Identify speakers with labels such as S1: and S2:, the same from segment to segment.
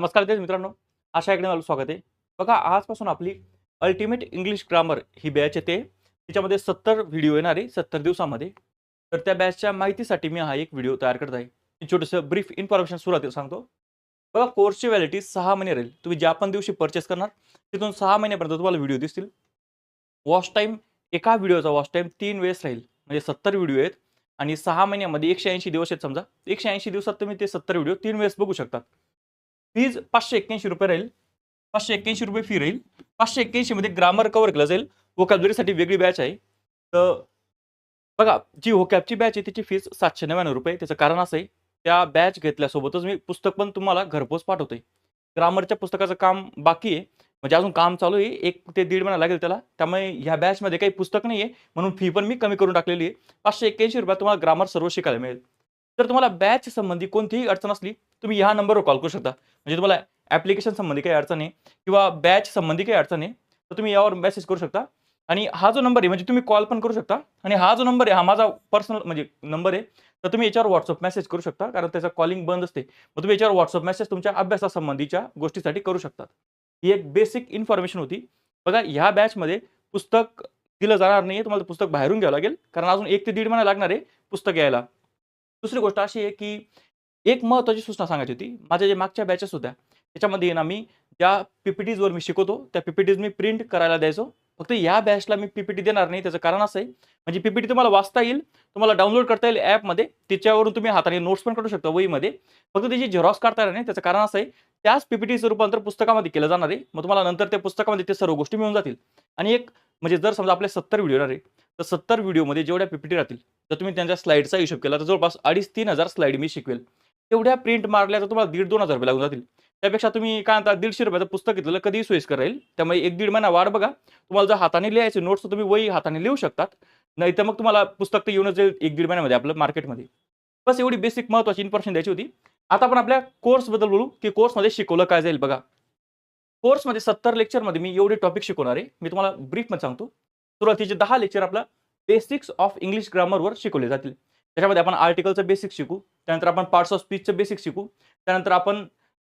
S1: नमस्कार विद्यार्थी मित्रांनो आशा इकडे मला स्वागत आहे. बघा आजपासून आपली अल्टिमेट इंग्लिश ग्रामर ही बॅच येते. तिच्यामध्ये सत्तर व्हिडिओ येणार आहे सत्तर दिवसामध्ये. तर त्या बॅचच्या माहितीसाठी मी हा एक व्हिडिओ तयार करत आहे. मी छोटंसं ब्रीफ इन्फॉर्मेशन सुरुवातीला सांगतो. बघा कोर्सची व्हॅलिटी सहा महिने राहील. तुम्ही ज्या पण दिवशी परचेस करणार तिथून सहा महिन्यापर्यंत तुम्हाला व्हिडिओ दिसतील. वॉच टाईम एका व्हिडिओचा वॉच टाईम तीन वेळेस राहील. म्हणजे सत्तर व्हिडिओ आहेत. आणि सहा महिन्यामध्ये एकशे ऐंशी दिवस आहेत समजा. एकशे ऐंशी दिवसात तुम्ही ते सत्तर व्हिडिओ तीन वेळेस बघू शकतात फीज पाचशे एक्क्याऐंशी रुपये राहील. पाचशे एक्क्याऐंशी रुपये फी राहील. पाचशे एक्क्याऐंशीमध्ये ग्रामर कव्हर केलं जाईल. वोकॅबलरीसाठी वेगळी बॅच आहे. तर बघा जी वोकॅबची बॅच आहे त्याची फीज सातशे नव्याण्णव रुपये. त्याचं कारण असं आहे त्या बॅच घेतल्यासोबतच मी पुस्तक पण तुम्हाला घरपोच पाठवतोय. ग्रामरच्या पुस्तकाचं काम बाकी आहे. म्हणजे अजून काम चालू आहे. एक ते दीड महिना लागेल त्याला. त्यामुळे ह्या बॅचमध्ये काही पुस्तक नाही आहे म्हणून फी पण मी कमी करून टाकलेली आहे. पाचशे एक्क्याऐंशी रुपयात तुम्हाला ग्रामर सर्व शिकायला मिळेल. तर तुम्हाला बॅच संबंधी कोणतीही अडचण असली तुम्ही ह्या नंबरवर कॉल करू शकता. म्हणजे तुम्हाला ॲप्लिकेशन संबंधी काही अडचण आहे किंवा बॅच संबंधी काही अडचण आहे तर तुम्ही यावर मेसेज करू शकता. आणि हा जो नंबर आहे म्हणजे तुम्ही कॉल पण करू शकता. आणि हा जो नंबर आहे हा माझा पर्सनल म्हणजे नंबर आहे तर तुम्ही याच्यावर व्हॉट्सअप मेसेज करू शकता कारण त्याचा कॉलिंग बंद असते. मग तुम्ही याच्यावर व्हॉट्सअप मेसेज तुमच्या अभ्यासासंबंधीच्या गोष्टीसाठी करू शकतात. ही एक बेसिक इन्फॉर्मेशन होती. बघा ह्या बॅचमध्ये पुस्तक दिलं जाणार नाही तुम्हाला पुस्तक बाहेरून घ्यावं लागेल. कारण अजून एक ते दीड महिना लागणार आहे पुस्तक यायला. दुसरी गोष्ट अशी आहे की एक महत्त्वाची सूचना सांगायची होती. माझ्या जे मागच्या बॅचेस होत्या त्याच्यामध्ये ना मी ज्या पीपीटीजवर मी शिकवतो त्या पीपीटीज मी प्रिंट करायला द्यायचो. फक्त या बॅचला मी पीपीटी देणार नाही त्याचं कारण असं आहे. म्हणजे पीपीटी तुम्हाला वाचता येईल तुम्हाला डाउनलोड करता येईल ॲपमध्ये त्याच्यावरून तुम्ही हाताने नोट्स पण काढू शकता वहीमध्ये. फक्त त्याची झेरॉक्स काढता येणार नाही त्याचं कारण असं आहे त्याच पीपीटीचं रूपांतर पुस्तकामध्ये केलं जाणार आहे. मग तुम्हाला नंतर त्या पुस्तकामध्ये ते सर्व गोष्टी मिळून जातील. आणि एक म्हणजे जर समजा आपले सत्तर व्हिडिओ येणार आहे तर सत्तर व्हिडिओमध्ये जेवढ्या पीपीटी राहतील तर तुम्ही त्यांच्या स्लाईडचा हिशोब केला तर जवळपास अडीच तीन हजार स्लाईड मी शिकवेल. तेवढ्या प्रिंट मारल्या तर तुम्हाला दीड दोन हजार रुपये लागून जातील. त्यापेक्षा तुम्ही काय म्हणता दीडशे रुपयाचं पुस्तक घेतलेलं कधीही सोयीस्कर राहील. त्यामुळे एक दीड महिना वाढ बघा. तुम्हाला जर हाताने लिहायचे नोट्स तुम्ही वही हाताने लिहू शकतात. नाही तर मग तुम्हाला पुस्तक तर येऊनच जाईल एक दीड महिन्यामध्ये आपलं मार्केटमध्ये बस एवढी बेसिक महत्त्वाची इन्फॉर्मेशन द्यायची होती. आता आपण आपल्या कोर्सबद्दल बोलू की कोर्समध्ये शिकवलं काय जाईल बघा. कोर्समध्ये सत्तर लेक्चरमध्ये मी एवढे टॉपिक शिकवणार आहे. मी तुम्हाला ब्रीफमध्ये सांगतो. सुरुवातीचे दहा लेक्चर आपला बेसिक्स ऑफ इंग्लिश ग्रामरवर शिकवले जातील. त्याच्यामध्ये आपण आर्टिकलचं बेसिक शिकू त्यानंतर आपण पार्ट्स ऑफ स्पीचचं बेसिक शिकू त्यानंतर आपण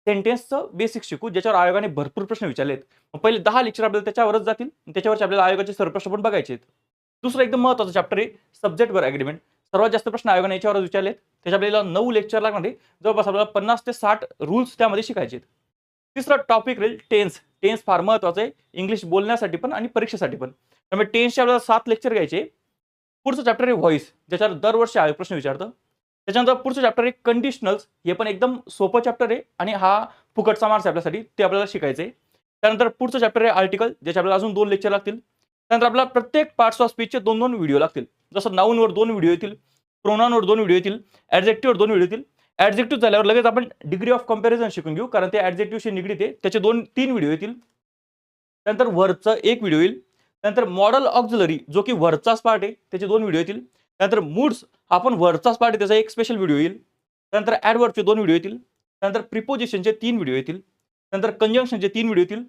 S1: सेंटेन्सचं बेसिक शिकू ज्याच्यावर आयोगाने भरपूर प्रश्न विचारलेत. मग पहिले दहा लेक्चर आपल्याला त्याच्यावरच जातील त्याच्यावरचे आपल्याला आयोगाचे सर्व प्रश्न पण बघायचे आहेत. दुसरं एकदम महत्त्वाचं चॅप्टर आहे सब्जेक्टवर ॲग्रीमेंट सर्वात जास्त प्रश्न आयोगाने याच्यावरच विचारलेत. त्याच्या आपल्याला नऊ लेक्चर लागणार आहे. जवळपास आपल्याला पन्नास ते साठ रूल्स त्यामध्ये शिकायचे आहेत. तिसरा टॉपिक राहील टेन्स टेन्स फार महत्त्वाचं आहे. इंग्लिश बोलण्यासाठी पण आणि परीक्षेसाठी पण. त्यामुळे टेन्सचे आपल्याला सात लेक्चर घ्यायचे. पुढचं चॅप्टर आहे व्हॉइस ज्याच्यावर दरवर्षी आयोग प्रश्न विचारतं. त्याच्यानंतर पुढचं चॅप्टर आहे कंडिशनल्स हे पण एकदम सोपं चॅप्टर आहे आणि हा फुकटचा मार्क्स आहे आपल्यासाठी ते आपल्याला शिकायचं आहे. त्यानंतर पुढचं चॅप्टर आहे आर्टिकल ज्याचे आपल्याला अजून दोन लेक्चर लागतील. त्यानंतर आपल्याला प्रत्येक पार्ट्स ऑफ स्पीचचे दोन दोन व्हिडिओ लागतील. जसं नाऊनवर दोन व्हिडिओ येतील प्रोनानवर दोन व्हिडिओ येतील ॲडजेक्टिव्हवर दोन व्हिडिओ येतील. ॲडजेक्टिव्ह झाल्यावर लगेच आपण डिग्री ऑफ कंपॅरिझन शिकून घेऊ कारण ते ॲडजेक्टिव्हशी निगडीत आहे. त्याचे दोन तीन व्हिडिओ येतील. त्यानंतर वरचं एक व्हिडिओ येईल. त्यानंतर मॉडल ऑक्झलरी जो की वरचाच पार्ट आहे त्याचे दोन व्हिडिओ येतील. त्यानंतर मूड्स आपण वरचाच पार्ट आहे त्याचा एक स्पेशल व्हिडिओ येईल. त्यानंतर ॲडवर्डचे दोन व्हिडिओ येतील. त्यानंतर प्रिपोजिशनचे तीन व्हिडिओ येतील. त्यानंतर कंजंक्शनचे तीन व्हिडिओ येतील.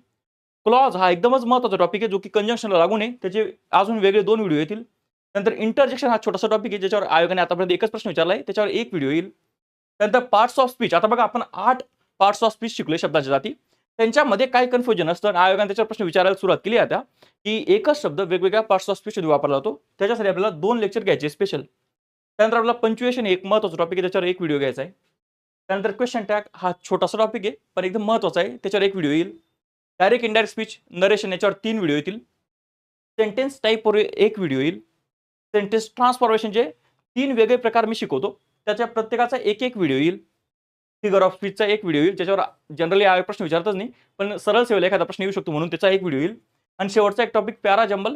S1: क्लॉज हा एकदमच महत्त्वाचा टॉपिक आहे जो की कंजंक्शनला लागू नये त्याचे अजून वेगळे दोन व्हिडिओ येतील. त्यानंतर इंटरजेक्शन हा छोटासा टॉपिक आहे ज्याच्यावर आयोगाने आतापर्यंत एकच प्रश्न विचारला आहे त्याच्यावर एक व्हिडिओ येईल. त्यानंतर पार्ट्स ऑफ स्पीच आता बघा आपण आठ पार्ट्स ऑफ स्पीच शिकलोय शब्दाच्या जाती. त्यांच्यामध्ये काय कन्फ्युजन असतं. आणि आयोगाने त्याच्यावर प्रश्न विचारायला सुरुवात केली आता की एकच शब्द वेगवेगळ्या पार्ट्स ऑफ स्पीच वापरला जातो. त्याच्यासाठी आपल्याला दोन लेक्चर घ्यायचे स्पेशल त्यानंतर आपला पंच्युएशन एक महत्त्वाचा टॉपिक आहे त्याच्यावर एक व्हिडिओ घ्यायचा आहे. त्यानंतर क्वेश्चन टॅग हा छोटासा टॉपिक आहे पण एकदम महत्त्वाचा आहे. त्याच्यावर एक व्हिडिओ येईल. डायरेक्ट इनडायरेक्ट स्पीच नरेशन याच्यावर तीन व्हिडिओ येतील. सेंटेन्स टाईपवर एक व्हिडिओ येईल. सेंटेन्स ट्रान्सफॉर्मेशनचे तीन वेगळे प्रकार मी शिकवतो. त्याच्या प्रत्येकाचा एक एक व्हिडिओ येईल. फिगर ऑफ स्पीचचा एक व्हिडिओ येईल ज्याच्यावर जनरली हा प्रश्न विचारतच नाही पण सरळ सेवेला एखादा प्रश्न येऊ शकतो म्हणून त्याचा एक व्हिडिओ येईल. आणि शेवटचा एक टॉपिक प्यारा जंबल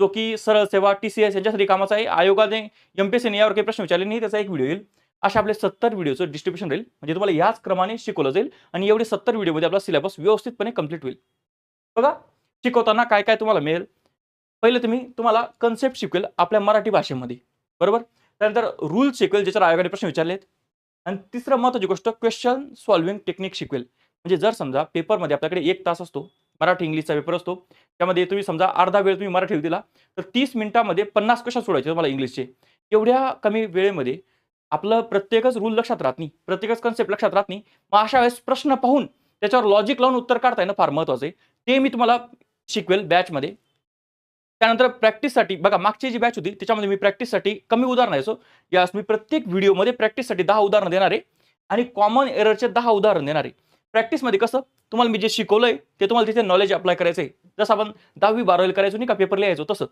S1: जो की सरळ सेवा टी सी एस यांच्यासाठी कामाचा आहे. आयोगाने एम पी एस यावर काही प्रश्न विचारले नाही त्याचा एक व्हिडिओ येईल. अशा आपले सत्तर व्हिडिओचं डिस्ट्रिब्युशन राहील. म्हणजे तुम्हाला याच क्रमाने शिकवलं जाईल आणि एवढे सत्तर व्हिडिओमध्ये आपला सिलेबस व्यवस्थितपणे कंप्लीट होईल. बघा शिकवताना काय काय तुम्हाला मिळेल? पहिले तुम्ही तुम्हाला कन्सेप्ट शिकवेल आपल्या मराठी भाषेमध्ये. बरोबर? त्यानंतर रूल शिकवेल ज्याच्यावर आयोगाने प्रश्न विचारलेत. आणि तिसरं महत्त्वाची गोष्ट क्वेश्चन सॉल्विंग टेक्निक शिकवेल. म्हणजे जर समजा पेपरमध्ये आपल्याकडे एक तास असतो मराठी इंग्लिशचा पेपर असतो त्यामध्ये तुम्ही समजा अर्धा वेळ तुम्ही मराठी दिला तर तीस मिनिटामध्ये पन्नास क्वेश्चन सोडायचे तुम्हाला इंग्लिशचे? एवढ्या कमी वेळेमध्ये आपलं प्रत्येकच रूल लक्षात राहत नाही प्रत्येकच कन्सेप्ट लक्षात राहत नाही. मग अशा वेळेस प्रश्न पाहून त्याच्यावर लॉजिक लावून उत्तर काढता येणं फार महत्वाचं आहे. ते मी तुम्हाला शिकवेल बॅचमध्ये त्यानंतर प्रॅक्टिससाठी बघा मागची जी बॅच होती त्याच्यामध्ये मी प्रॅक्टिससाठी कमी उदाहरण यायचो यास मी प्रत्येक व्हिडिओमध्ये प्रॅक्टिससाठी दहा उदाहरणं देणार आहे आणि कॉमन एररचे दहा उदाहरण देणार आहे. प्रॅक्टिसमध्ये कसं तुम्हाला मी जे शिकवलंय ते तुम्हाला तिथे नॉलेज अप्लाय करायचं आहे जसं आपण दहावी बारावी करायचो नाही का पेपर लिहायचो तसं.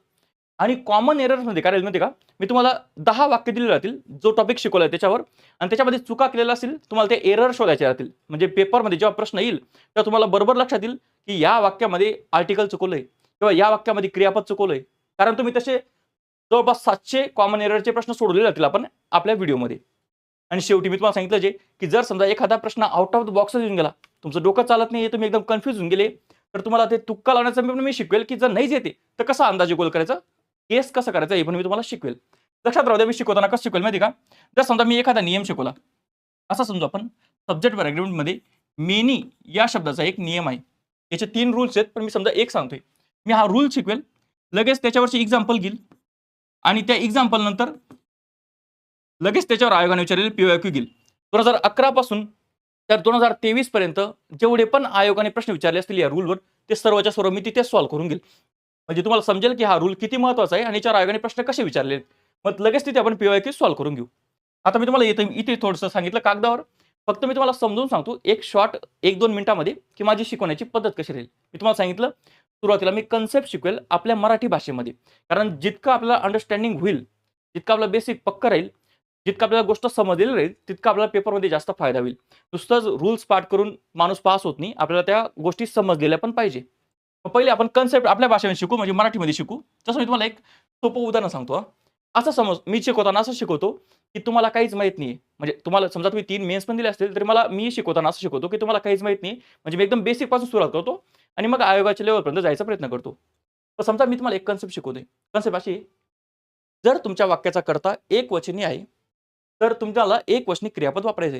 S1: आणि कॉमन एरर्समध्ये काय माहिती का मी तुम्हाला दहा वाक्य दिले राहतील जो टॉपिक शिकवला आहे त्याच्यावर आणि त्याच्यामध्ये चुका केलेल्या असतील तुम्हाला ते एरर शोधायचे राहतील. म्हणजे पेपरमध्ये जेव्हा प्रश्न येईल तेव्हा तुम्हाला बरोबर लक्षात येईल की या वाक्यामध्ये आर्टिकल चुकवलं आहे किंवा या वाक्यामध्ये क्रियापद चुकवलंय. कारण तुम्ही तसे जवळपास सातशे कॉमन एररचे प्रश्न सोडवले जातील आपण आपल्या व्हिडिओमध्ये. आणि शेवटी मी तुम्हाला सांगितलं जे की जर समजा एखादा प्रश्न आउट ऑफ द बॉक्स येऊन गेला तुमचं डोकं चालत नाही तुम्ही एकदम कन्फ्युज होऊन गेले तर तुम्हाला ते तुक्का लावण्याचं मी पण मी शिकवेल की जर नाहीच येते तर कसा अंदाजे गोल करायचा? केस कसं करायचं? हे पण मी तुम्हाला शिकवेल. लक्षात राहू द्या मी शिकवताना कसं शिकवेल माहिती का? जर समजा मी एखादा नियम शिकवला असा समजू आपण सब्जेक्ट पॅराग्राफमध्ये मेनी या शब्दाचा एक नियम आहे. याचे तीन रूल्स आहेत पण मी समजा एक सांगतोय. मी हा रूल शिकवेल. लगेच त्याच्यावरची एक्झाम्पल घेईल. आणि त्या एक्झाम्पल नंतर लगेच त्याच्यावर आयोगाने विचारलेले पीओक्यू घेईल. दोन हजार अकरा पासून तर दोन हजार तेवीस पर्यंत जेवढे पण आयोगाने प्रश्न विचारले असतील या रूलवर ते सर्वच्या सर्व मी तिथे सॉल्व्ह करून घेईल. म्हणजे तुम्हाला समजेल की हा रूल किती महत्त्वाचा आहे आणि याच्यावर आयोगाने प्रश्न कसे विचारले मग लगेच तिथे आपण पीओक्यू सॉल्व्ह करून घेऊ. आता मी तुम्हाला इथे इथे थोडंसं सांगितलं कागदावर. फक्त मी तुम्हाला समजून सांगतो एक शॉर्ट एक दोन मिनिटामध्ये की माझी शिकवण्याची पद्धत कशी राहील. मी तुम्हाला सांगितलं सुरुवातीला मी कन्सेप्ट शिकवेल आपल्या मराठी भाषेमध्ये. कारण जितकं आपल्याला अंडरस्टँडिंग होईल जितकं आपलं बेसिक पक्क राहील जितकं आपल्याला गोष्ट समजलेली राहील तितकं आपल्याला पेपरमध्ये जास्त फायदा होईल. नुसतंच रूल्स पाठ करून माणूस पास होत नाही आपल्याला त्या गोष्टी समजलेल्या पण पाहिजे. पहिले आपण कन्सेप्ट आपल्या भाषेमध्ये शिकू म्हणजे मराठीमध्ये शिकू. तसं मी तुम्हाला एक सोपं उदाहरण सांगतो असं समज मी शिकवताना असं शिकवतो की तुम्हाला काहीच माहीत नाही म्हणजे तुम्हाला समजा तुम्ही तीन मेन्स पण दिले असतील तरी मला मी शिकवताना असं शिकवतो की तुम्हाला काहीच माहीत नाही म्हणजे मी एकदम बेसिकपासून सुरुवात करतो. आणि मग आयोगाच्या लेवलपर्यंत जायचा प्रयत्न करतो. तर समजा मी तुम्हाला एक कन्सेप्ट शिकवतोय. कन्सेप्ट अशी जर तुमच्या वाक्याचा करता एक वचनी आहे तर तुम्हाला एक वचनी क्रियापद वापरायचे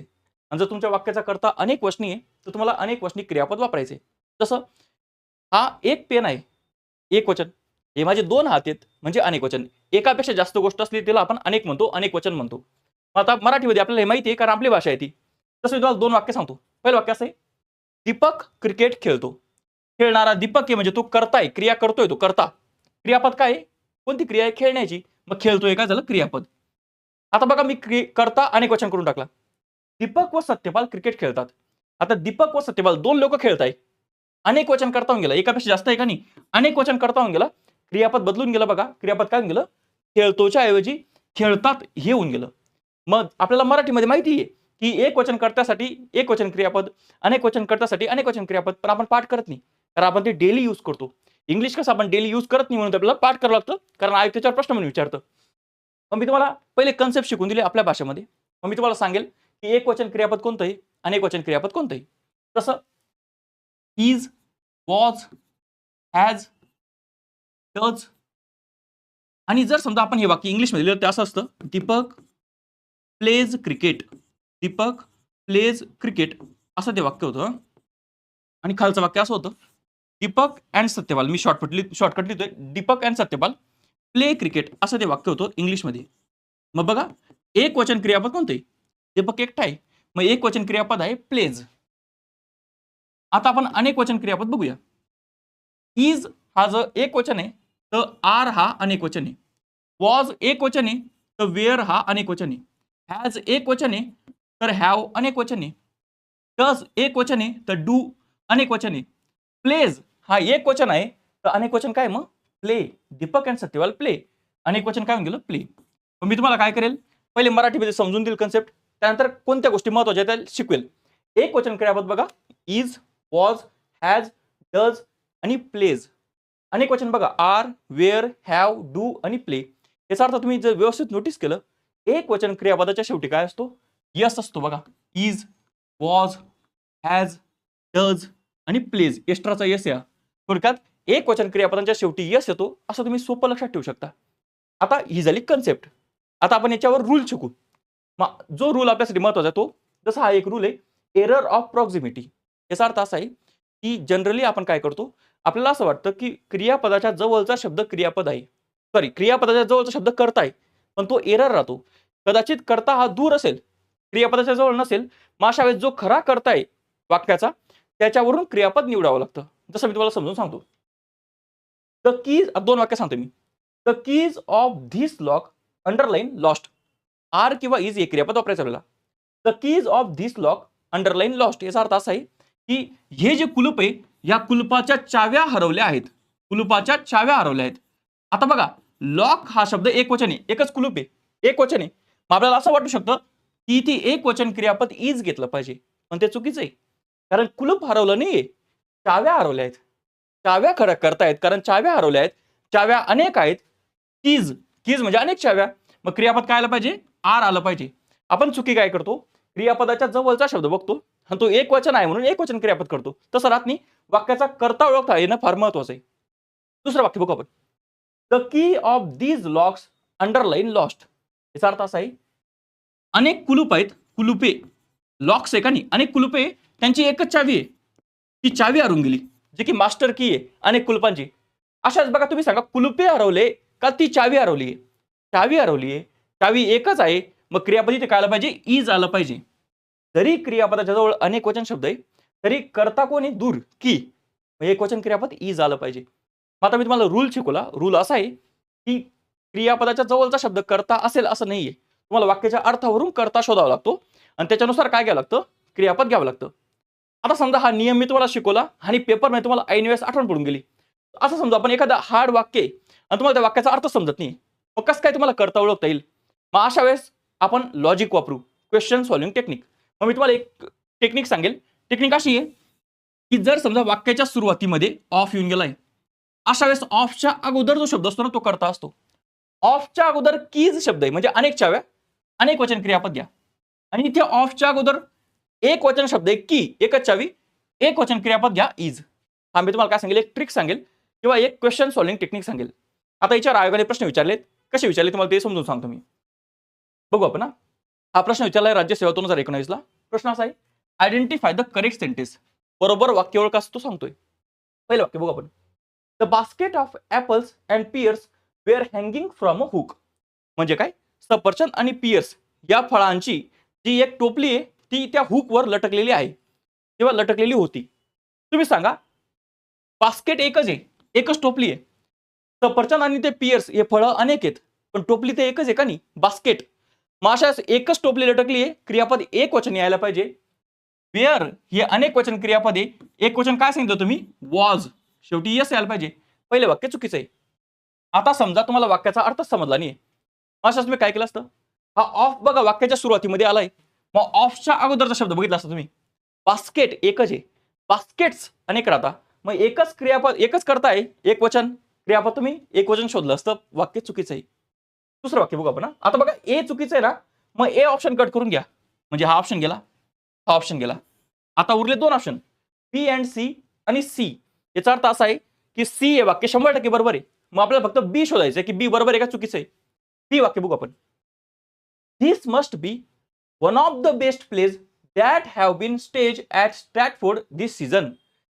S1: आणि जर तुमच्या वाक्याचा करता अनेक वचनी आहे तर तुम्हाला अनेक वचनी क्रियापद वापरायचे जसं हा एक पेन आहे एक वचन. हे माझे दोन हात आहेत म्हणजे अनेक वचन. एकापेक्षा जास्त गोष्ट असली तिला आपण अनेक म्हणतो अनेक वचन म्हणतो. मग आता मराठीमध्ये आपल्याला हे माहिती आहे कारण आपली भाषा आहे ती. तसं मी तुम्हाला दोन वाक्य सांगतो. पहिलं वाक्य असं आहे दीपक क्रिकेट खेळतो. खेळणारा दीपक आहे म्हणजे तो करताय क्रिया करतोय तो करता. क्रियापद काय कोणती क्रिया आहे? खेळण्याची. मग खेळतोय काय झालं क्रियापद. आता बघा मी करता अनेक वचन करून टाकला. दीपक व सत्यपाल क्रिकेट खेळतात. आता दीपक व सत्यपाल दोन लोक खेळताय. अनेक वचन करता होऊन गेला. एकापेक्षा जास्त आहे का नाही? अनेक वचन करता होऊन गेला. क्रियापद बदलून गेलं बघा. क्रियापद काय होऊन गेलं? खेळतोच्या ऐवजी खेळतात हे होऊन गेलं. मग आपल्याला मराठीमध्ये माहिती आहे की एक वचन करत्यासाठी एक वचन क्रियापद अनेक वचन करत्यासाठी अनेक वचन क्रियापद पण आपण पाठ करत नाही. कारण आपण ते डेली यूज करतो. इंग्लिश कसं आपण डेली यूज करत नाही म्हणून आपल्याला पाठ करावं लागतं. कारण आयोग त्याच्यावर प्रश्न म्हणून विचारतं. मग मी तुम्हाला पहिले कन्सेप्ट शिकून दिले आपल्या भाषेमध्ये. मग मी तुम्हाला सांगेल की एक वचन क्रियापद कोणतं आहे एक वचन क्रियापद कोणतं आहे तसं इज वॉज हॅज डज आणि जर समजा आपण हे वाक्य इंग्लिशमध्ये लिहिलं ते असं असतं. Deepak plays cricket Deepak plays cricket असं ते वाक्य होतं. आणि खालचं वाक्य असं होतं. दीपक अँड सत्यपाल. मी शॉर्टकट लिह शॉर्टकट लिहितोय. Deepak and Satyapal play cricket असं ते वाक्य होतं इंग्लिशमध्ये. मग बघा एक वचन क्रियापद कोणतं आहे? दीपक एकटा आहे. मग एक वचन क्रियापद आहे प्लेज आता आपण अनेक वचन क्रियापद बघूया. इज हा जर एक वचन आहे तर आर हा अनेक वचन आहे. वॉज एक वचन आहे तर वेअर हा अनेक वचन आहे. हॅज एक वचन आहे तर हॅव अनेक वचन आहे. डज एक वचन आहे तर डू अनेक वचन आहे. प्लेज हा एक वचन आहे. तर अनेक वचन काय मग? Play Deepak and Satyapal play अनेक वचन काय होऊन गेलं? प्ले मग मी तुम्हाला काय करेल? पहिले मराठीमध्ये समजून देईल कन्सेप्ट त्यानंतर कोणत्या गोष्टी महत्त्वाच्या आहेत त्या शिकवेल. एक वचन क्रियापद बघा. इज वॉज हॅज डज आणि प्लेज अनेक वचन बघा. आर वेअर हॅव डू आणि प्ले याचा अर्थ तुम्ही जर व्यवस्थित नोटीस केलं एक वचन क्रियापदाच्या शेवटी काय असतो? यस असतो बघा. इज वॉज हॅज डज आणि प्लेज एक्स्ट्राचा यस या. थोडक्यात एक वचन क्रियापदांच्या शेवटी यस येतो असं तुम्ही सोपं लक्षात ठेवू शकता. आता ही झाली कन्सेप्ट आता आपण याच्यावर रूल शिकू. मग जो रूल आपल्यासाठी महत्त्वाचा तो जसा हा एक रूल आहे एरर ऑफ प्रॉक्झिमिटी याचा अर्थ असा आहे की जनरली आपण काय करतो आपल्याला असं वाटतं की क्रियापदाच्या जवळचा शब्द क्रियापद आहे. सॉरी क्रियापदाच्या जवळचा शब्द करता आहे पण तो एरर राहतो. कदाचित करता हा दूर असेल क्रियापदाच्या जवळ नसेल मग अशा वेळेस जो खरा करता आहे वाक्याचा त्याच्यावरून क्रियापद निवडावं लागतं. जसं मी तुम्हाला समजून सांगतो. द कीज दोन वाक्य सांगतो मी. The keys of this lock underline lost are किंवा इज हे क्रियापद वापरायचं आपल्याला. The keys of this lock underline lost याचा अर्थ असा आहे की हे जे कुलूप आहे या कुलपाच्या चाव्या हरवल्या आहेत. कुलुपाच्या चाव्या हरवल्या आहेत. आता बघा लॉक हा शब्द एक वचन आहे. एकच कुलूप आहे. एक वचन आहे. मग आपल्याला असं वाटू शकतं की ती एक वचन क्रियापद इज घेतलं पाहिजे. पण ते चुकीचं आहे. कारण कुलूप हरवलं नाहीये. चाव्या हरवल्या आहेत. चाव्या खरं करतायत कारण चाव्या हरवल्या आहेत. चाव्या अनेक आहेत. कीज कीज म्हणजे अनेक चाव्या. मग क्रियापद काय आलं पाहिजे? आर आलं पाहिजे. आपण चुकी काय करतो? क्रियापदाच्या जवळचा शब्द बघतो आणि तो एक वचन आहे म्हणून एक वचन क्रियापद करतो. तसं राहत नाही. वाक्याचा करता ओळखता येणं फार महत्वाचं आहे. दुसरं वाक्य बघू आपण. The key of these locks underline lost याचा अर्थ असा आहे. अनेक कुलूप आहेत. कुलुपे. लॉक्स आहे का नाही? अनेक कुलुपे. त्यांची एकच चावी आहे. ती चावी हरून गेली जे की मास्टर की आहे अनेक कुलपांची. अशाच बघा तुम्ही सांगा कुलुपे हरवले का ती चावी हरवली आहे? चावी हरवली आहे. चावी एकच आहे. मग क्रियापदी ते काय आलं पाहिजे इज आलं पाहिजे. जरी क्रियापदाच्या जवळ अनेक वचन शब्द आहे तरी करता कोणी दूर की. मग एक वचन क्रियापद इज आलं पाहिजे. मग आता मी तुम्हाला रूल शिकवला. रूल असा आहे की क्रियापदाच्या जवळचा शब्द करता असेल असं नाहीये. तुम्हाला वाक्याच्या अर्थावरून करता शोधावा लागतो. आणि त्याच्यानुसार काय घ्यावं लागतं? क्रियापद घ्यावं लागतं. आता समजा हा नियम मी तुम्हाला शिकवला आणि पेपरमध्ये तुम्हाला ऐन वेळेस आठवण पडून गेली. असं समजा आपण एखादा हार्ड वाक्य आहे आणि तुम्हाला त्या वाक्याचा अर्थ समजत नाही मग कसं काय तुम्हाला करता ओळखता येईल? मग अशा वेळेस आपण लॉजिक वापरू क्वेश्चन सॉल्विंग टेक्निक मग मी तुम्हाला एक टेक्निक सांगेल. टेक्निक अशी आहे की जर समजा वाक्याच्या सुरुवातीमध्ये ऑफ येऊन गेलाय अशा वेळेस ऑफच्या अगोदर जो शब्द असतो ना तो करता असतो. ऑफच्या अगोदर कीज शब्द आहे म्हणजे अनेक चाव्या अनेक वचन क्रियापद घ्या आणि इथे ऑफच्या अगोदर एक वचन शब्द आहे की एकच चावी एक वचन क्रियापद घ्या इज हा मी तुम्हाला काय सांगेल? एक ट्रिक सांगेल किंवा एक क्वेश्चन सॉल्विंग टेक्निक सांगेल. आता याच्यावर आयोगाने प्रश्न विचारलेत. कसे विचारले तुम्हाला ते समजून सांगतो मी. बघू आपण हा. प्रश्न विचारला राज्य सेवा दोन हजार एकोणीसला. प्रश्न असा आहे आयडेंटिफाय द करेक्ट सेंटेन्स बरोबर वाक्य ओळख असं तो सांगतोय. पहिलं वाक्य बघू आपण. The basket of apples and pears were hanging from a hook म्हणजे काय? सफरचंद आणि पियर्स या फळांची जी एक टोपली आहे ती त्या हुकवर लटकलेली आहे. किंवा लटकलेली होती. तुम्ही सांगा. बास्केट एकच आहे. एकच टोपली आहे. सफरचंद आणि ते पियर्स हे फळं अनेक आहेत. पण टोपली ते एकच आहे का नाही? बास्केट माशा एकच टोपली लटकली आहे. क्रियापद एक वचन यायला पाहिजे. वेअर हे अनेक वचन क्रियापद आहे. एक वचन काय सांगितलं तुम्ही? वॉज शेवटी यस यायला पाहिजे. पहिले वाक्य चुकीचं आहे. आता समजा तुम्हाला वाक्याचा अर्थ समजला नाही माशास तुम्ही काय केलं असतं? हा ऑफ बघा वाक्याच्या सुरुवातीमध्ये आलाय. मग ऑफच्या अगोदरचा शब्द बघितला असता तुम्ही? बास्केट एकच आहे. बास्केट्स अनेक राहता. मग एकच क्रियापद एकच करताय एक वचन. क्रियापद तुम्ही एक वचन शोधलं असतं. वाक्य चुकीचं आहे. दुसरं वाक्य बघू आपण आता बघा ए चुकीचं आहे ना मग ए ऑप्शन कट करून घ्या. म्हणजे हा ऑप्शन गेला हा ऑप्शन गेला. आता उरले दोन ऑप्शन बी अँड सी आणि सी याचा अर्थ असा आहे की सी हे वाक्य शंभर टक्के बरोबर आहे. मग आपल्याला फक्त बी शोधायचं आहे की बी बरोबर आहे का चुकीचं आहे? बी वाक्य बघू आपण. This must be one of the best plays that have been stage at Stratford this season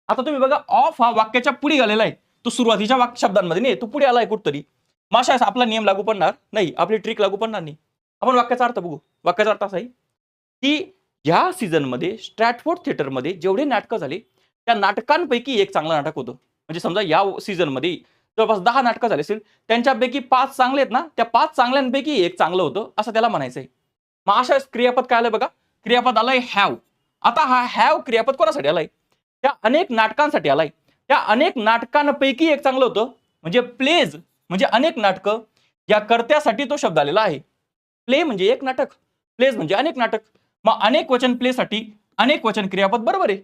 S1: आता तुम्ही बघा ऑफ हा वाक्याच्या पुढे आलेला आहे. तो सुरुवातीच्या वाक्य शब्दांमध्ये नाही तो पुढे आलाय कुठतरी. माशा आपला नियम लागू पडणार? नाही आपली ट्रिक लागू पडणार नाही. आपण वाक्याचा अर्थ बघू. वाक्याचा अर्थ असा आहे की ह्या सीझनमध्ये स्ट्रॅटफोर्ड थिएटरमध्ये जेवढे नाटकं झाले त्या नाटकांपैकी एक चांगलं नाटक होतं. म्हणजे समजा या सीझनमध्ये जवळपास दहा नाटकं झाले असेल त्यांच्यापैकी पाच चांगले आहेत ना त्या पाच चांगल्यांपैकी एक चांगलं होतं असं त्याला म्हणायचं आहे मग अशा क्रियापद काय आलं बघा? क्रियापद आलाय हॅव आता हा हॅव क्रियापद कोणासाठी आलाय? त्या अनेक नाटकांसाठी आलाय. त्या अनेक नाटकांपैकी एक चांगलं होतं म्हणजे प्लेज म्हणजे अनेक नाटकं या कर्त्यासाठी तो शब्द आलेला आहे. प्ले म्हणजे एक नाटक प्लेज म्हणजे अनेक नाटक. मग अनेक वचन प्लेसाठी अनेक वचन क्रियापद बरोबर आहे.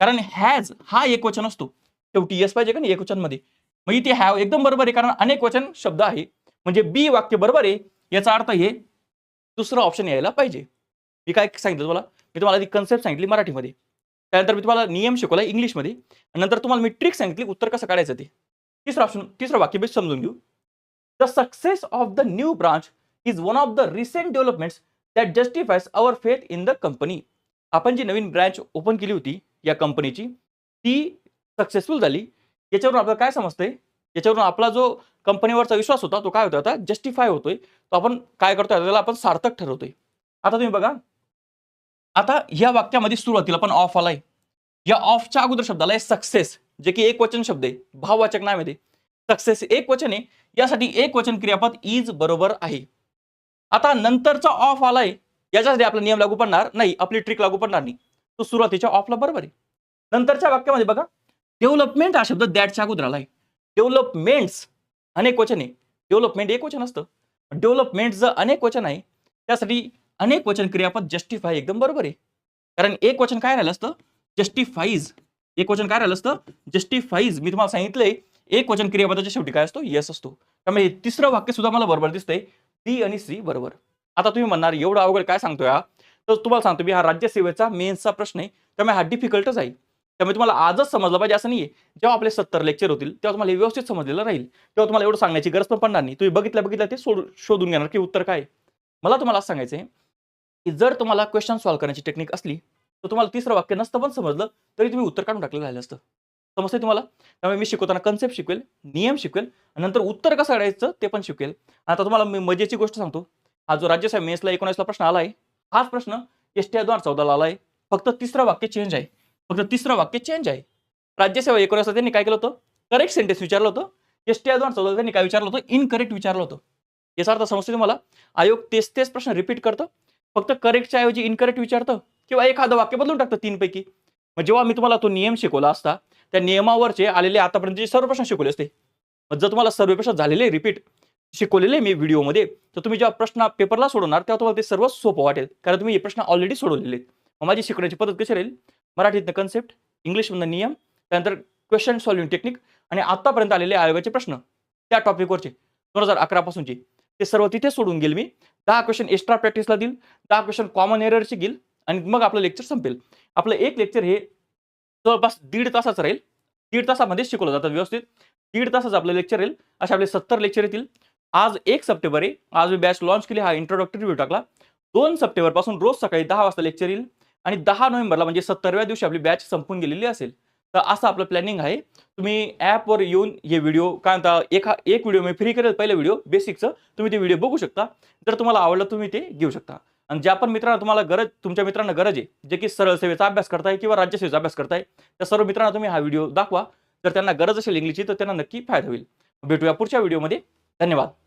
S1: कारण हॅज हा एक वचन असतो. शेवटी येस पाहिजे का नाही? एक वचनमध्ये. मग इथे हॅव एकदम बरोबर आहे कारण अनेक वचन शब्द आहे. म्हणजे बी वाक्य बरोबर आहे. याचा अर्थ हे दुसरं ऑप्शन यायला पाहिजे. मी काय सांगितलं तुम्हाला? मी तुम्हाला ती कन्सेप्ट सांगितली मराठीमध्ये. त्यानंतर मी तुम्हाला नियम शिकवला इंग्लिशमध्ये. नंतर तुम्हाला मी ट्रिक सांगितली उत्तर कसं काढायचं ते. तिसरं ऑप्शन तिसरं वाक्य बेस समजून घेऊ. The success of the new branch is one of the recent developments that justifies our faith in the company आपण जी नवीन ब्रँच ओपन केली होती या कंपनीची ती सक्सेसफुल झाली. याच्यावरून आपल्याला काय समजतंय? याच्यावरून आपला जो कंपनीवरचा विश्वास होता तो काय होता आता जस्टिफाय होतोय. तो आपण काय करतोय त्याला आपण सार्थक ठरवतोय. आता तुम्ही बघा. आता या वाक्यामध्ये सुरुवातीला पण ऑफ आलाय. या ऑफच्या अगोदर शब्दाला आहे सक्सेस जे की एक वचन शब्द आहे भाववाचक नाही आहे सक्सेस एक वचन आहे यासाठी एक वचन क्रियापद इज बरोबर आहे. आता नंतरचा ऑफ आलाय याच्यासाठी आपला नियम लागू पडणार नाही आपली ट्रिक लागू पडणार नाही. तो सुरुवातीच्या ऑफला बरोबर आहे. नंतरच्या वाक्यामध्ये बघा. डेव्हलपमेंट हा शब्द दॅटच्या अगोदर आलाय. डेव्हलपमेंट्स अनेक वचन आहे. डेव्हलपमेंट एक वचन असतं. डेव्हलपमेंट जर अनेक वचन आहे त्यासाठी अनेक वचन क्रियापद जस्टिफाय एकदम बरोबर आहे. कारण एक वचन काय राहिलं असतं? जस्टिफाईज एक वचन काय राहिलं असतं? जस्टिफाईज मी तुम्हाला सांगितलंय एक वचन क्रियापदाच्या शेवटी काय असतो? येस असतो. त्यामुळे तिसरं वाक्य सुद्धा मला बरोबर दिसतंय. डी आणि सी बरोबर. आता तुम्ही म्हणणार एवढं अवघड काय सांगतोय हा? तर तुम्हाला सांगतो मी हा राज्यसेवेचा मेन्सचा प्रश्न आहे. त्यामुळे हा डिफिकल्टच आहे. त्यामुळे तुम्हाला आजच समजलं पाहिजे असं नाहीये. जेव्हा आपले सत्तर लेक्चर होतील तेव्हा तुम्हाला हे व्यवस्थित समजलेलं राहील. तेव्हा तुम्हाला एवढं सांगण्याची गरज पण पडणार नाही. तुम्ही बघितलं बघितलं ते सोड शोधून घेणार की उत्तर काय आहे. मला तुम्हाला असं सांगायचं आहे की जर तुम्हाला क्वेश्चन सॉल्व्ह करण्याची टेक्निक असली तर तुम्हाला तिसरं वाक्य नसतं पण समजलं तरी तुम्ही उत्तर काढून टाकलेलं राहिलं असतं. समजते तुम्हाला? त्यामुळे मी शिकवताना कन्सेप्ट शिकवेल नियम शिकवेल आणि नंतर उत्तर कसं काढायचं ते पण शिकवेल. आता तुम्हाला मी मजेची गोष्ट सांगतो. हा जो राज्यसभा मेन्सला एकोणीसला प्रश्न आला आहे हाच प्रश्न एस टी दोन हजार चौदाला आला आहे फक्त तिसरं वाक्य चेंज आहे. फक्त तिसरं वाक्य चेंज आहे. राज्यसेवा एकोणीस त्यांनी काय केलं होतं? करेक्ट सेंटेन्स विचारलं होतं. एस टी दोन चौदा त्यांनी काय विचारलं होतं? इनकरेक्ट विचारलं होतं. याचा अर्थ समजते तुम्हाला? आयोग तेच तेच प्रश्न रिपीट करतं. फक्त करेक्टच्या ऐवजी इनकरेक्ट विचारतं किंवा एखादं वाक्य बदलून टाकतं तीनपैकी. मग जेव्हा मी तुम्हाला तो नियम शिकवला असता त्या नियमावरचे आलेले आतापर्यंतचे सर्व प्रश्न शिकवले असते मग जर तुम्हाला सर्व प्रश्न झालेले रिपीट शिकवलेले मी व्हिडिओमध्ये तर तुम्ही जेव्हा प्रश्न पेपरला सोडवणार तेव्हा तुम्हाला ते सर्व सोपं वाटेल. कारण तुम्ही हे प्रश्न ऑलरेडी सोडवलेले आहेत. मग माझी शिकण्याची पद्धत कशी राहील? मराठीतनं कन्सेप्ट इंग्लिशमधनं नियम त्यानंतर क्वेश्चन सॉल्विंग टेक्निक आणि आतापर्यंत आलेले आयोगाचे प्रश्न त्या टॉपिकवरचे दोन हजार अकरापासूनचे ते सर्व तिथे सोडून गेल मी. दहा क्वेश्चन एक्स्ट्रा प्रॅक्टिसला देईल. दहा क्वेश्चन कॉमन एररचे घेईल आणि मग आपलं लेक्चर संपेल. आपलं एक लेक्चर हे जवळपास दीड तासाचं राहील. दीड तासामध्ये शिकवलं जातं व्यवस्थित. दीड तासाचं आपलं लेक्चर राहील. असे आपले सत्तर लेक्चर येतील. आज एक सप्टेंबर आहे. आज मी बॅच लॉन्च केली. हा इंट्रोडक्टरी व्ह्यू टाकला. दोन सप्टेंबरपासून रोज सकाळी दहा वाजता लेक्चर येईल. आणि दहा नोव्हेंबरला म्हणजे सत्तरव्या दिवशी आपली बॅच संपून गेलेली असेल तर असं आपलं प्लॅनिंग आहे. तुम्ही ॲपवर येऊन हे व्हिडिओ काय म्हणता एक एक व्हिडिओ मी फ्री करेल पहिला व्हिडिओ बेसिकचं तुम्ही ते व्हिडिओ बघू शकता. जर तुम्हाला आवडलं तुम्ही ते घेऊ शकता. आणि ज्या पण मित्रांना तुम्हाला गरज तुमच्या मित्रांना गरज आहे जे की सरळ सेवेचा अभ्यास करताय किंवा राज्यसेवेचा अभ्यास करताय त्या सर्व मित्रांना तुम्ही हा व्हिडिओ दाखवा. जर त्यांना गरज असेल इंग्लिशची तर त्यांना नक्की फायदा होईल. भेटूया पुढच्या व्हिडिओमध्ये धन्यवाद.